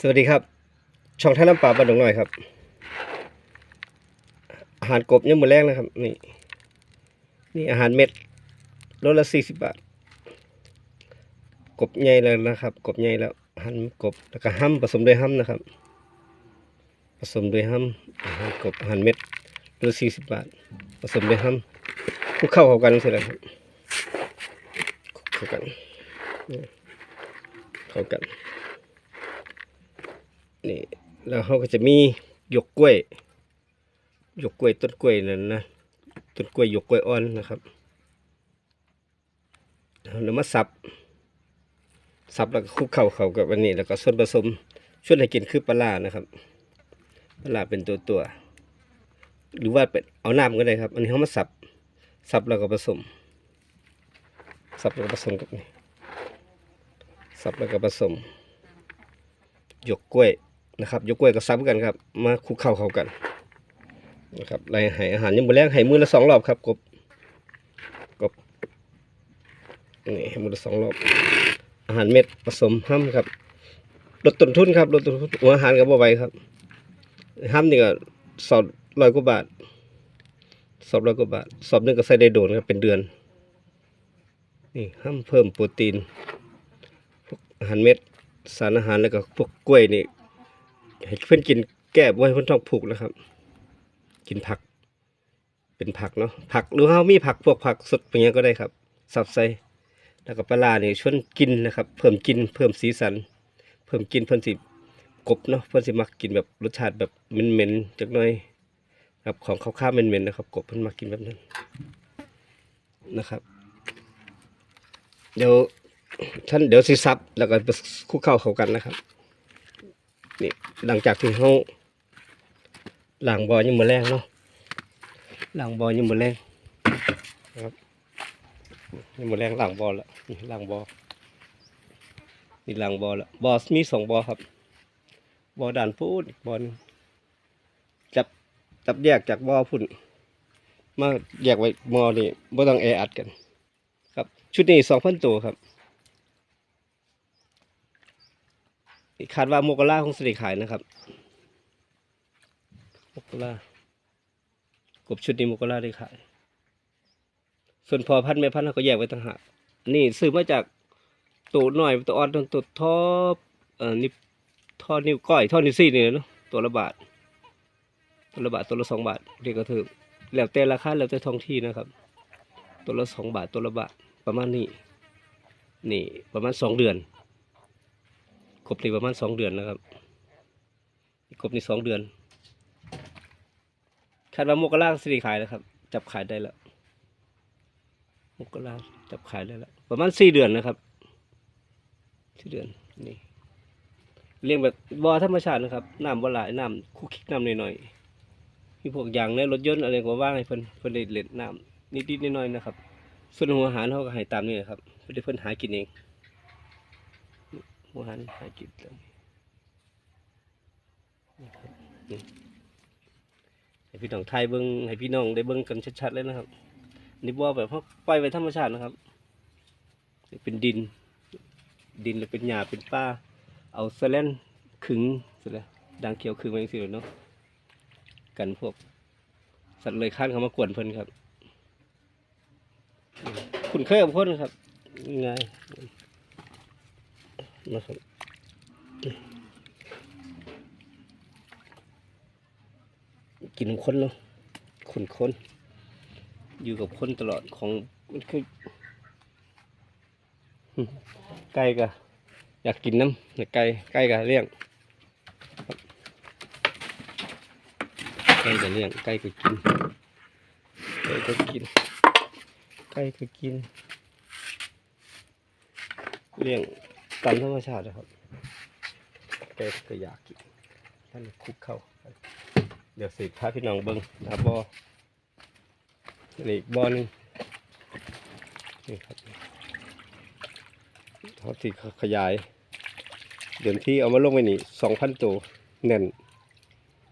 สวัสดีครับ ช่องท่าน้ำปลาบ้านดงหน่อยครับ อาหารกบยังมือแรกนะครับ นี่ นี่อาหารเม็ดรถละสี่สิบบาท กบใหญ่แล้วนะครับ กบใหญ่แล้วหั่นกบแล้วก็ห้ำผสมด้วยห้ำนะครับ ผสมด้วยห้ำอาหารกบอาหารเม็ดรถละสี่สิบบาท ผสมด้วยห้ำคลุกเข้าเข้ากันเสร็จแล้วครับคลุกเข้ากันเข้ากัน นี่แล้วเขาก็จะมีหยกกล้วยหยกกล้วยต้นกล้วยนั่นนะต้นกล้วยหยกกล้วยอ่อนนะครับเอาแล้วมาสับสับแล้วก็คลุกเข้าเข้ากับอันนี้ แล้วก็ส่วนผสมช่วยให้กินคือปลาร้านะครับปลาเป็นตัวตัว หรือว่าเป็นเอาน้ำก็ได้ครับ อันนี้เขามาสับสับแล้วก็ผสม สับแล้วก็ผสมกับนี่สับแล้วก็ผสมหยกกล้วย นะครับยกกล้วยกับซับกันครับ มาคุกเข้าเข้ากันนะครับไล่ให้อาหารยังมือแรงให้มือละสองรอบครับกบกบนี่ให้มือละสองรอบ อาหารเม็ดผสมห้ำครับลดต้นทุนครับลดต้นทุนหัวอาหารกับบ่ไหวครับห้ำนี่ก็สอบร้อยกว่าบาท สอบร้อยกว่าบาท สอบนึงก็ใส่ได้โดนครับเป็นเดือนนี่ห้ำเพิ่มโปรตีนพวกอาหารเม็ดสารอาหารแล้วก็พวกกล้วยนี่ ให้เพื่อนกินแก้บ่ให้เพื่อนท้องผูกนะครับ กินผัก เป็นผักเนาะผักหรือเฮามีผักพวกผักสดอย่างเงี้ยก็ได้ครับ สับใส่แล้วก็ปลาร้านี่ยชวนกินนะครับ เพิ่มกินเพิ่มสีสัน เพิ่มกินเพิ่นสิกบเนาะเพิ่นสิมักกินแบบรสชาติแบบเหม็นๆจักหน่อยครับของข้าวๆเหม็นๆนะครับกบเพิ่นมักกินแบบนั้นนะครับ เดี๋ยวท่านเดี๋ยวสิซับแล้วก็คลุกเข้าเข้ากันนะครับ นี่หลังจากที่เขาหล้างบอยังมือแรงเนาะหล้างบอยังมือแรงครับยังมือแรงหล้างบอแล้วนี่ล้างบอนี่ล้างบอแล้วบอมีสองบอครับบอด่านพูดบอลงจับจับแยกจากบอพุ่นมาแยกไว้บอนี่บ่ต้องแออัดกัน ครับ ชุดนี้สองพันตัวครับ คาดว่าโมกล่าคงสิริขายนะครับโมกล่ากบชุดนี้โมกล่าได้ขาย ส่วนพอพันแม่พันเราก็แยกไว้ต่างหากนี่ซื้อมาจากตัวหน่อยตัวอ่อนตัวตัวท่อเอ่อนี่ท่อนิ้วก้อยท่อนิ้วซี่นี่เนาะตัวละบาทตัวละบาทตัวละสองบาทเรียกก็ถือแล้วแต่ราคาแล้วแต่ท้องที่นะครับ ตัวละสองบาทตัวละบาทประมาณนี้ นี่ประมาณสองเดือน กบนี่ประมาณสองเดือนนะครับกบนี่สองเดือนคาดว่าโมกล่างสิริขายแล้วครับ จับขายได้แล้วโมกล่าจับขายได้แล้วประมาณสี่เดือนนะครับสี่เดือนนี่เลี้ยงแบบบ่อธรรมชาตินะครับน้ำบ่อหลายน้ำคุกคิกน้ำหน่อยๆมีพวกอย่างในรถยนต์อะไรก็ว่างให้เพิ่นเพิ่นได้เล่นน้ำนิดๆหน่อยๆนะครับ ส่วนหัวอาหารเขาก็ให้ตามนี่นะครับเพิ่นเพิ่นหากินเอง วันหากินแล้วนี่ครับนี่ให้พี่น้องไทยเบิ้งให้พี่น้องได้เบิ้งกันชัดๆเลยนะครับนี่บ่อแบบเขาปล่อยไว้ธรรมชาตินะครับเป็นดิน ดินแล้วเป็นหญ้าเป็นป่าเอาสแลนขึงสิละดังเขียวขึงไว้สิเลยเนาะกันพวก สัตว์เลยคลานเขามากวนเพิ่นครับ คุณเคยกับเพิ่นครับง่าย นะครับกินคนเนาะขุนคนอยู่กับคนตลอดของมันคือไก่กะอยากกินน้ำเนี่ยไก่ไก่กะเลี้ยงไก่กะเลี้ยงไก่ก็กินไก่ก็กินไก่ก็กินเลี้ยง ตามธรรมชาตินะครับแกก็อยากกินท่านคุกเข้า เดี๋ยวสิพาพี่น้องเบิ้งนะบอนี่อีกบอนึงนี่ครับเขาที่ขยาย เดี๋ยวที่เอามาลงไว้นี่สองพันตัวแน่น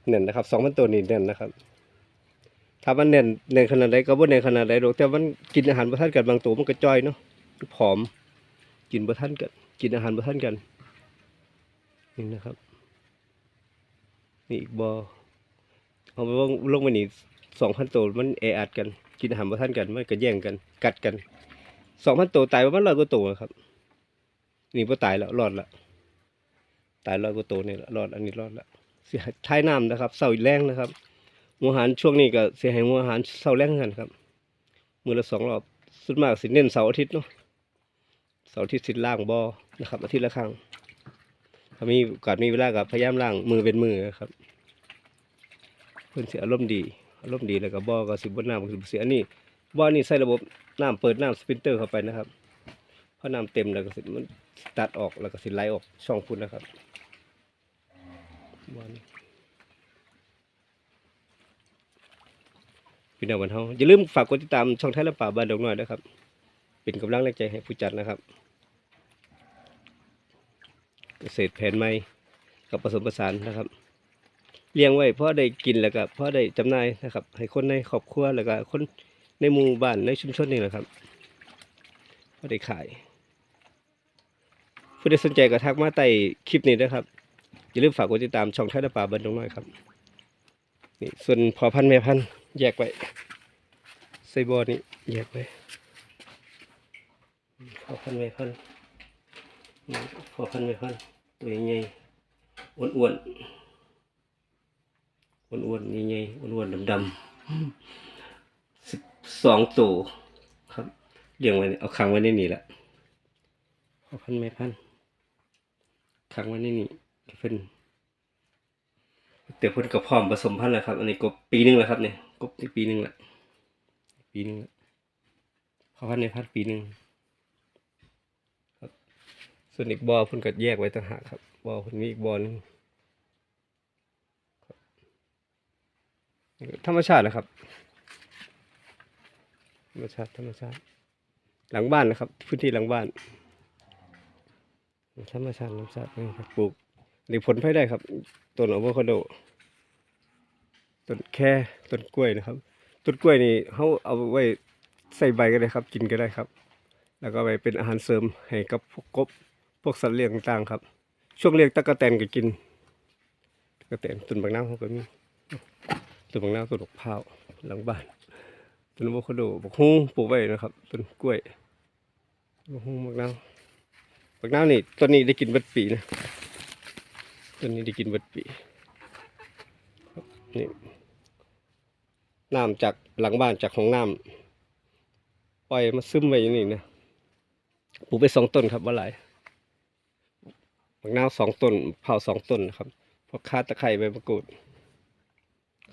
แน่นนะครับสองพันตัวนี่แน่นนะครับถ้ามันแน่นแน่นขนาดไหนก็บ่แน่นขนาดไหนหรอกแต่มันกินอาหารประทานกันบางตัวมันก็จ้อยเนาะผอมกินบ่ทันกัน กินอาหารบ่ทันกันนี่นะครับนี่อีกบ่อเอาไปว่าลงมานี่สองพันตัวมันแออัดกัน กินอาหารบ่ทันกันมันก็แย่งกัน กัดกันสองพันตัวตายประมาณร้อยกว่าตัวครับ นี่บ่ตายแล้วรอดละตายร้อยกว่าตัวนี่ละรอดอันนี้รอดละเสียท้ายน้ำนะครับเสาอีกแรงนะครับหัวอาหารช่วงนี้ก็เสียหายหัวอาหารเสาแรงกันครับมือละสองรอบสุดมากสิเน้นเสาร์อาทิตย์เนาะเสาร์อาทิตย์สิล่างบ่อ นะครับอาทิตย์ละครั้งถ้ามีโอกาสมีเวลาก็พยายามล้างมือเป็นมือครับ เพิ่อนสิอารมณ์ดีอารมณ์ดีแล้วก็บ่อก็สิบ่น้ำก็สิบเสียอันนี้บ่อนี่ใส่ระบบน้ำเปิดน้ำสปรินเตอร์เข้าไปนะครับพอน้ำเต็มแล้วก็สิมันตัดออกแล้วก็สิไหลออกช่องพุ่นนะครับบ่อนี้พี่น้องบ้านเฮาอย่าลืมฝากกดติดตามช่องไทยและป่าบ้านดงน้อยนะครับ เป็นกำลังแรงใจให้ผู้จัดนะครับ เกษตรแผนใหม่กับผสมผสานนะครับ เลี้ยงไว้เพราะได้กินแล้วก็เพราะได้จำหน่ายนะครับ ให้คนในครอบครัวแล้วก็คนในหมู่บ้านในชุมชนนี่แหละครับเพราะได้ขายผู้ใดสนใจก็ทักมาใต้คลิปนี้นะครับอย่าลืมฝากกดติดตามช่องทยและป่าบันดงน้อยครับนี่ส่วนพอพันแม่พันแยกไว้ใส่บอนี่แยกไว้พอพันแม่พันพอพันแม่พัน ตัวใหญ่ๆอ้วนอ้วนๆนี่ไงอ้วนๆดำๆสิบสองตัวครับเลี้ยงไว้เอาขังไว้ในนี่แหละพอาพันไม่พันขังไว้ในนี่เพิ่นแต่เพิ่นก็พร้อมผสมพันธุ์แล้วครับ อันนี้กบปีหนึงแล้วครับเนี่ยกบนี่ปีหนึงละปีหนึงละพอพันในพันปีหนึง ส่วนอีกบ่อเพิ่นก็แยกไว้ต่างหากครับบ่อเพิ่นมีอีกบ่อหนึงธรรมชาตินะครับ ธรรมชาติธรรมชาติ หลังบ้านนะครับ พื้นที่หลังบ้าน ธรรมชาติธรรมชาตินี่ครับปลูกหรือผลพลอยได้ครับต้นอะโวคาโดต้นแค่ต้นกล้วยนะครับต้นกล้วยนี่เขาเอาไว้ใส่ใบก็ได้ครับ กินก็ได้ครับ แล้วก็ไปเป็นอาหารเสริมให้กับพวกกบ พวกสัตว์เลี้ยงต่างๆครับ ช่วงเลี้ยงตะกะแตนก็กินตะกะแตนต้นบางน้ำเขาก็มีต้นบางนาวต้นดอกพร้าวหลังบ้านต้นอะโวคาโดบักฮุ้งปลูกไว้นะครับต้นกล้วยบักฮุ้งบักนาวบักนาวนี่ต้นนี้ได้กินเบัดปีนะต้นนี้ได้กินเบัดปีนี่น้ำจากหลังบ้านจากของน้ำปล่อยมาซึมไว้อย่างนี้นะปลูกไปสองต้นครับว่าหลาย บักนาวสองต้นเผาสองต้นนะครับพราะคาตะไคร้ใบมะกรูด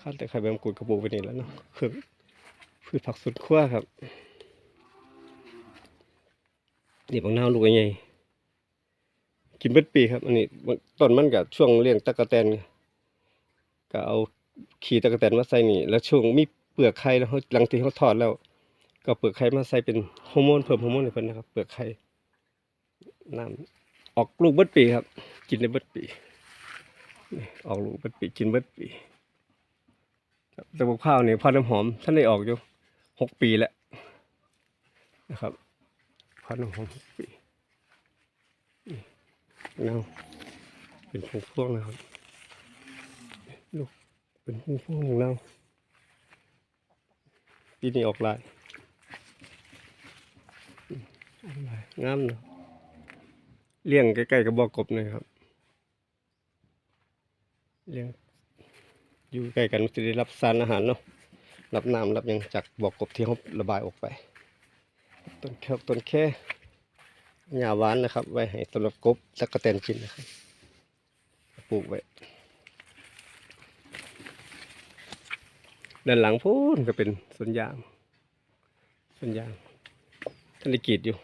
ข้าวต่ไข่ใบมะกรูดกระปุกไปนี่แล้วเนาะคือพืชผักสวนครัวครับนี่บางนาวลูกใหญ่กินเบิดปีครับ อันนี้ต้นมันกับช่วงเลี้ยงตะกะแตนก็เอาขี้ตะกะแตนมาใส่นี่ แล้วช่วงมีเปลือกไข่แล้วหลังที่เขาทอดแล้ว ก็เปลือกไข่มาใส่เป็นฮอร์โมนเพิ่มฮอร์โมนให้เพิ่นนะครับ เปลือกไข่น้ำ ออกลูกเบิดปีครับ กินได้เบิดปีออกลูกเบิดปีกินเบิดปีครับแต่พวกข้าวเนี่ยพันธุ์น้ำหอมท่านได้ออกอยู่หกปีแล้วนะครับพันธุ์น้ำหอมหกปีเงาเป็นพวงพวงนะครับลูกเป็นพวงพวงของเราปีนี้ออกลายออกลายงามเนาะ เลี้ยงใกล้ๆกับบ่อกบเลยครับ เลี้ยงอยู่ใกล้กันมันจะได้รับสารอาหารเนาะรับน้ำรับยังจากบ่อกบที่เขาระบายออกไป ต้นแค่ต้นแค่หญ้าหวานนะครับ ไว้ให้สำหรับกบและกระแตนกินนะครับปลูกไว้ด้านหลังพูนก็เป็นสวนยางสวนยางท่านได้กรีดอยู่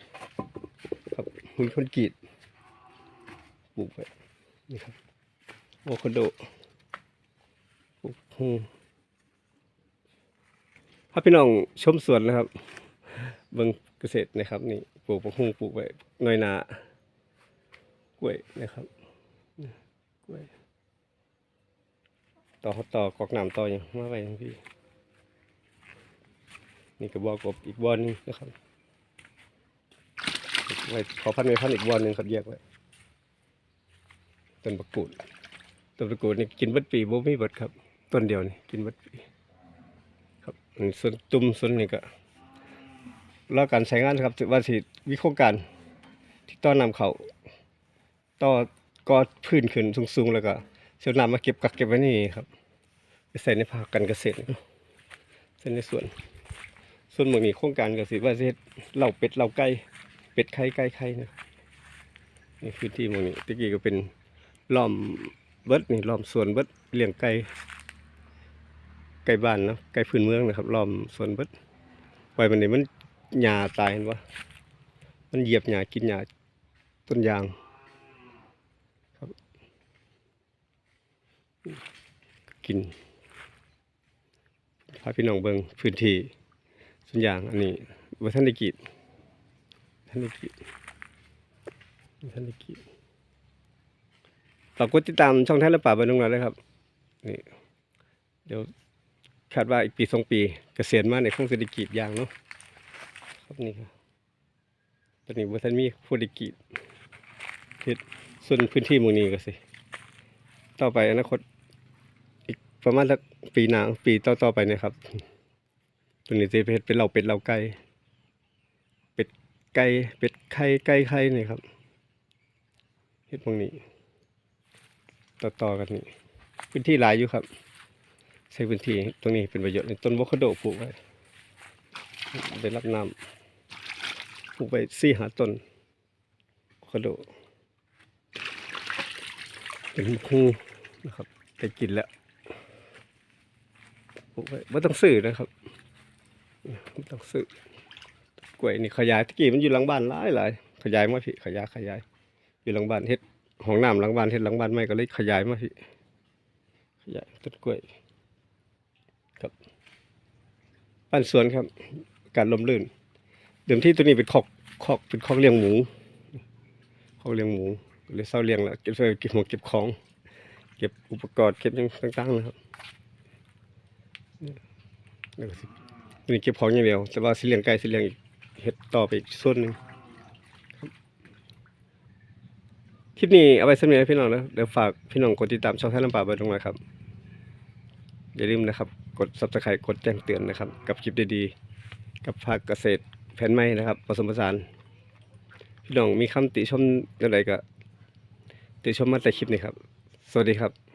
ครับมีคนกรีด ปลูกไว้นี่ครับโอคาโดปลูกฮูถ้าพี่น้องชมสวนนะครับเบิงเกษตรนะครับนี่ปลูกปลูกฮูปลูกไว้หน้อยหนากล้วยนะครับกล้วยต่อต่อกอกน้ำต่ออย่างมาไว้อย่างพี่นี่ก็บ่อกบอีกบอหนึงนะครับไว้ขอพันไว้พันอีกบ่อหนึ่งครับแยกไว้ ต้นประกูดต้นตะโกนนี่กินเบัดปีบ่มีบิดครับ ต้นเดียวนี่กินเบัดปีครับส่วนตุ่มส่วนนี้ก็รอการใช้งานครับว่าสิวิโครงการที่ต้อนนำเขาต่อกอพื้นขึ้นสูงๆ แล้วก็เสียนำมาเก็บกักเก็บไว้นี่ครับไปใส่ในภาคการเกษตรใส่ในสวนส่วนหมองนี้โครงการเก็สิว่าเฮ็ดเหล่าเป็ดเหล่าไก่เป็ดไข่ไก่ไข่นะนี่พื้นที่หมองนี้ตะกี้ก็เป็น ล้อมเบิดนี่ล้อมสวนเบิดเลี้ยงไก่ไก่บ้านนะไก่พื้นเมืองนะครับล้อมสวนเบิดไว้มันนี่มันหญ้าตายเห็นบ่มันเหยียบหญ้ากินหญ้าต้นยางครับกินพาพี่น้องเบิ่งพื้นที่ส่วนอย่างอันนี้ว่าท่านได้กรีดท่านได้กรีดท่านได้กรีด ฝากกดติดตามช่องท่านและป่าบรรลงนาด้วยครับนี่เดี๋ยวคาดว่าอีกปีสองปีเกษียณมาในคงเศรษฐกิจยางเนาะครับนี่ครับตอนนี้ว่าท่านมีผู้ด้กรีดเฮ็ดส่วนพื้นที่หมู่นี้ก็สิ ต่อไปอนาคตอีกประมาณสักปีหนาปีต่อๆไปนะครับตัวนี้จะเป็นเป็นเหล่าเป็ดเหล่าไก่เป็ดไก่เป็ดไข่ไก่ไข่นี่ครับเฮ็ดพวกนี้ ต่อต่อๆกันนี่พื้นที่หลายอยู่ครับใช้พื้นที่ตรงนี้เป็นประโยชน์ต้นโวคโดปลูกไว้ได้รับน้ำปลูกไปสี่หาต้นโวคโดเป็นคู่นะครับได้กินแล้วปลูกไว้ไม่ต้องซื้อนะครับไม่ต้องซื้อกล้วยนี่ขยายตะกี้มันอยู่หลังบ้านหลายหลายขยายมาพี่ขยายขยายอยู่หลังบ้านเฮ็ด ห้องน้ำหลังบ้านเฮ็ดหลังบ้านไม่ก็เลยขยายมาพี่ขยายต้นกล้วย ครับบ้านสวนครับ การลมลื่น เดิมที่ตัวนี้เป็นคอกคอกเป็นคอกเลี้ยงหมูคอกเลี้ยงหมูเลยเศร้าเลี้ยงแล้วเก็บเก็บหัวเก็บของ เก็บอุปกรณ์เก็บยังต่างๆนะครับแล้วนี่เก็บของอย่างเดียวแต่ว่าสิเลี้ยงไก่สิเลี้ยงอีกเห็ดต่อไปอีกส่วนหนึ่งครับ คลิปนี้เอาไว้สำหรับพี่น้องนะเดี๋ยวฝากพี่น้องกดติดตามช่องท่านลำป่าเบอร์ตรงนี้ครับ อย่าลืมนะครับ กด subscribe กดแจ้งเตือนนะครับ กับคลิปดีๆ กับภาคเกษตรแผนไม้นะครับผสมผสาน พี่น้องมีคำติชมอะไรก็ติชมมาแต่คลิปนี้ครับ สวัสดีครับ